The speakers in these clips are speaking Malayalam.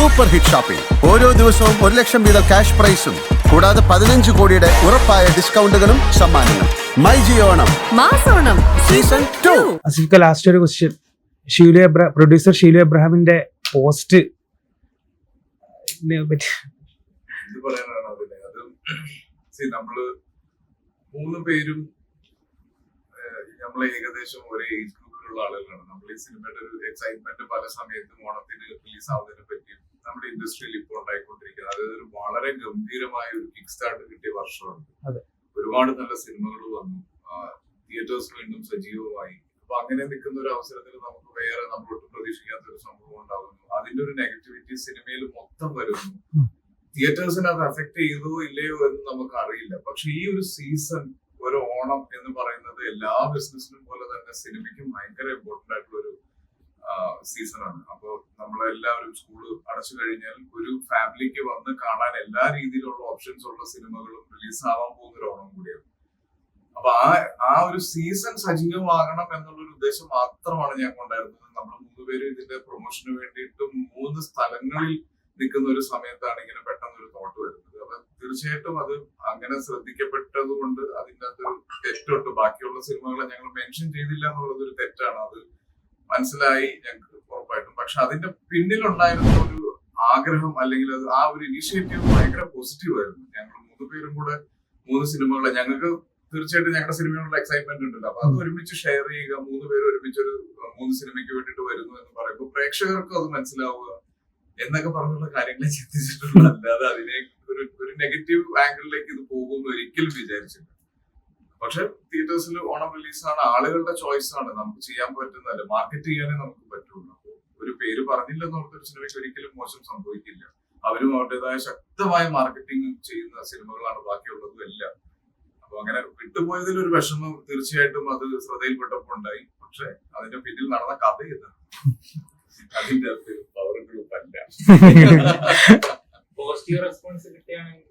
സൂപ്പർ ഹിറ്റ് ഷോപ്പിംഗ് ഓരോ ദിവസവും ഒരു ലക്ഷം വീതം ക്യാഷ് പ്രൈസും. കൂടാതെ പതിനഞ്ച് കോടിയുടെ ഉറപ്പായ ഡിസ്കൗണ്ടുകളും സമ്മാനങ്ങളും. മൈ ജിയോണം മാസോണം സീസൺ ടു. അസിഫിക്ക ലാസ്റ്റ് ഒരു ക്വസ്റ്റ്യൻ ഷീലു എബ്രഹാം പ്രൊഡ്യൂസർ ഷീലു എബ്രഹാമിന്റെ പോസ്റ്റ് പറ്റി. നമ്മൾ മൂന്ന് പേരും നമ്മൾ ഏകദേശം ഒരേ ഏജ് ഗ്രൂപ്പിലുള്ള ആളുകളാണ്. നമ്മൾ ഈ സിനിമയുടെ ഒരു എക്സൈറ്റ്മെന്റ് പല സമയത്തും ഓണത്തിന് റിലീസ് ആവുന്നതിനെ പറ്റിയും നമ്മുടെ ഇൻഡസ്ട്രിയിൽ ഇപ്പോൾ ഉണ്ടായിക്കൊണ്ടിരിക്കുന്നത്. അതായത് ഒരു വളരെ ഗംഭീരമായ ഒരു കിക്ക് സ്റ്റാർട്ട് കിട്ടിയ വർഷമാണ്. ഒരുപാട് നല്ല സിനിമകൾ വന്നു. തിയേറ്റേഴ്സ് വീണ്ടും സജീവമായി. അപ്പൊ അങ്ങനെ നിൽക്കുന്ന ഒരു അവസരത്തിൽ നമുക്ക് വേറെ നമ്മൾ ഒട്ടും പ്രതീക്ഷിക്കാത്ത ഒരു സംഭവം ഉണ്ടാകുന്നു. അതിന്റെ ഒരു നെഗറ്റിവിറ്റി സിനിമയിൽ മൊത്തം വരുന്നു. തിയേറ്റേഴ്സിന് തിയേറ്റേഴ്സിനെ അത് അഫക്ട് ചെയ്തോ ഇല്ലയോ എന്ന് നമുക്ക് അറിയില്ല പക്ഷെ ഈ ഒരു സീസൺ ഒരു ഓണം എന്ന് പറയുന്നത് എല്ലാ ബിസിനസിനും പോലെ തന്നെ സിനിമയ്ക്കും ഭയങ്കര ഇമ്പോർട്ടന്റ് ആയിട്ടുള്ള ഒരു സീസണാണ് അപ്പോൾ നമ്മളെല്ലാവരും സ്കൂൾ അടച്ചു കഴിഞ്ഞാൽ ഒരു ഫാമിലിക്ക് വന്ന് കാണാൻ എല്ലാ രീതിയിലുള്ള ഓപ്ഷൻസ് ഉള്ള സിനിമകളും റിലീസ് ആവാൻ പോകുന്ന ഒരു ഓണം കൂടിയാണ്. അപ്പൊ ആ ആ ഒരു സീസൺ സജീവമാകണം എന്നുള്ള ഒരു ഉദ്ദേശം മാത്രമാണ് ഞാൻ ഉണ്ടായിരുന്നത് നമ്മൾ മൂന്നുപേരും ഇതിന്റെ പ്രൊമോഷന് വേണ്ടിയിട്ട് മൂന്ന് സ്ഥലങ്ങളിൽ നിൽക്കുന്ന ഒരു സമയത്താണ് ഇങ്ങനെ പെട്ടെന്ന് ഒരു തോട്ട് വരുന്നത്. അപ്പൊ തീർച്ചയായിട്ടും അത് അങ്ങനെ ശ്രദ്ധിക്കപ്പെട്ടത് കൊണ്ട് അതിന്റെ അകത്തൊരു തെറ്റുണ്ട്. ബാക്കിയുള്ള സിനിമകളെ ഞങ്ങൾ മെൻഷൻ ചെയ്തില്ല എന്നുള്ളത് ഒരു തെറ്റാണ്. അത് മനസ്സിലായി ഞങ്ങൾക്ക് ഉറപ്പായിട്ടും. പക്ഷെ അതിന്റെ പിന്നിലുണ്ടായിരുന്ന ഒരു ആഗ്രഹം അല്ലെങ്കിൽ അത് ആ ഒരു ഇനീഷ്യേറ്റീവ് ഭയങ്കര പോസിറ്റീവ് ആയിരുന്നു. ഞങ്ങൾ മൂന്ന് പേരും കൂടെ മൂന്ന് സിനിമകളെ ഞങ്ങൾക്ക് തീർച്ചയായിട്ടും ഞങ്ങളുടെ സിനിമയോടുള്ള എക്സൈറ്റ്മെന്റ് ഉണ്ടല്ലോ. അപ്പൊ അത് ഒരുമിച്ച് ഷെയർ ചെയ്യുക മൂന്ന് പേര് ഒരുമിച്ച് ഒരു മൂന്ന് സിനിമയ്ക്ക് വേണ്ടിയിട്ട് വരുന്നു എന്ന് പറയുമ്പോൾ പ്രേക്ഷകർക്കും അത് മനസ്സിലാവുക എന്നൊക്കെ പറഞ്ഞുള്ള കാര്യങ്ങളെ ചിന്തിച്ചിട്ടുള്ളൂ അല്ലാതെ അതിനെ ഒരു ഒരു നെഗറ്റീവ് ആംഗിളിലേക്ക് ഇത് പോകുമെന്ന് ഒരിക്കലും വിചാരിച്ചില്ല പക്ഷെ തിയേറ്റേഴ്സിൽ ഓണം ആണ് ആളുകളുടെ ചോയ്സ് ആണ് നമുക്ക് ചെയ്യാൻ പറ്റുന്നതല്ല മാർക്കറ്റ് ചെയ്യാനേ നമുക്ക് പറ്റുള്ളൂ. ഒരു പേര് പറഞ്ഞില്ലെന്ന് ഓർത്തൊരു സിനിമയ്ക്ക് ഒരിക്കലും മോശം സംഭവിക്കില്ല. അവരും അവരുടേതായ ശക്തമായ മാർക്കറ്റിംഗ് ചെയ്യുന്ന സിനിമകളാണ് ബാക്കിയുള്ളതും എല്ലാം. അപ്പൊ അങ്ങനെ വിട്ടുപോയതിൽ ഒരു വിഷമം തീർച്ചയായിട്ടും അത് ശ്രദ്ധയിൽപ്പെട്ടപ്പോൾ ഉണ്ടായി. പക്ഷെ അതിന്റെ പിന്നിൽ നടന്ന കഥ ഇതാണ് അതിന്റെ ഗ്രൂപ്പ് അല്ല പോസിറ്റീവ് റെസ്പോൺസ് കിട്ടിയാണെങ്കിൽ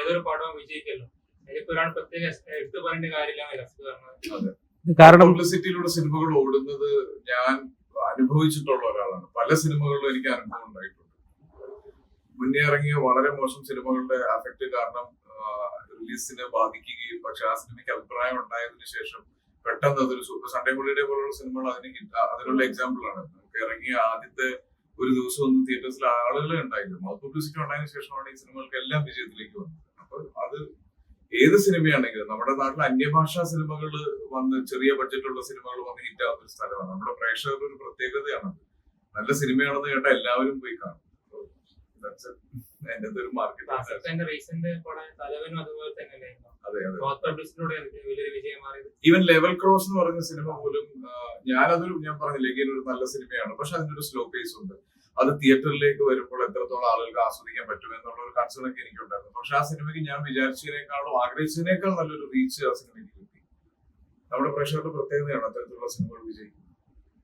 ഏതൊരു പടവും വിജയിക്കല്ലോ. ഒരാൾ പ്രത്യേക എടുത്തു പറയേണ്ട കാര്യമില്ല കാരണം. പബ്ലിസിറ്റിയിലൂടെ സിനിമകൾ ഓടുന്നത് ഞാൻ അനുഭവിച്ചിട്ടുള്ള ഒരാളാണ്. പല സിനിമകളിലും എനിക്ക് അനുഭവം ഉണ്ടായിട്ടുണ്ട്. മുന്നേ ഇറങ്ങിയ വളരെ മോശം സിനിമകളുടെ അഫക്റ്റ് കാരണം റിലീസിനെ ബാധിക്കുകയും പക്ഷെ ആ സിനിമയ്ക്ക് അഭിപ്രായം ഉണ്ടായതിനു ശേഷം പെട്ടെന്ന് അതൊരു സൂപ്പർ സൺഡേ ഹോളിഡേ പോലുള്ള സിനിമകൾ അതിന് അതിനുള്ള എക്സാമ്പിൾ ആണ്. നമുക്ക് ഇറങ്ങിയ ആദ്യത്തെ ഒരു ദിവസം ഒന്നും തിയേറ്റേഴ്സിൽ ആളുകളെ ഉണ്ടായില്ല. മൗത്ത് പബ്ലിസിറ്റി ഉണ്ടായതിനു ശേഷമാണ് ഈ സിനിമകൾക്ക് എല്ലാം വിജയത്തിലേക്ക് വന്നത്. ഏത് സിനിമയാണെങ്കിലും നമ്മുടെ നാട്ടിൽ അന്യഭാഷാ സിനിമകൾ വന്ന് ചെറിയ ബഡ്ജറ്റുള്ള സിനിമകൾ വന്ന് ഹിറ്റ് ആവുന്ന ഒരു സ്ഥലമാണ്. നമ്മുടെ പ്രേക്ഷകരുടെ ഒരു പ്രത്യേകതയാണ് നല്ല സിനിമയാണെന്ന് കേട്ടാൽ എല്ലാവരും പോയി കാണും. അതിന്റെ ഒരു മാർക്കറ്റ് ഈവൻ ലെവൽ ക്രോസ് എന്ന് പറഞ്ഞ സിനിമ പോലും ഞാനതൊരു ഞാൻ പറഞ്ഞില്ലെങ്കിൽ ഒരു നല്ല സിനിമയാണ്. പക്ഷെ അതിനൊരു സ്ലോ പേസ് ഉണ്ട്. അത് തിയേറ്ററിലേക്ക് വരുമ്പോൾ എത്രത്തോളം ആളുകൾക്ക് ആസ്വദിക്കാൻ പറ്റും എന്നുള്ള ഒരു കൺസേൺ ഒക്കെ എനിക്കുണ്ടായിരുന്നു. പക്ഷെ ആ സിനിമയ്ക്ക് ഞാൻ വിചാരിച്ചതിനേക്കാളും ആഗ്രഹിച്ചതിനേക്കാൾ നല്ലൊരു റീച്ച് ആ സിനിമയ്ക്ക് കിട്ടി. നമ്മുടെ പ്രേക്ഷകരുടെ പ്രത്യേകതയാണ് അത്തരത്തിലുള്ള സിനിമകൾ വിജയിക്കുന്നത്.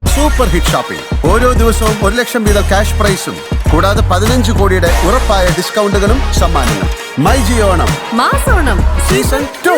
സൂപ്പർ ഹിറ്റ് ഷോപ്പിംഗ് ഓരോ ദിവസവും ഒരു ലക്ഷം വീതം ക്യാഷ് പ്രൈസും കൂടാതെ പതിനഞ്ച് കോടിയുടെ ഉറപ്പായ ഡിസ്കൗണ്ടുകളും സമ്മാനങ്ങളും. മൈ ജിയോണം മാസോണം. Season two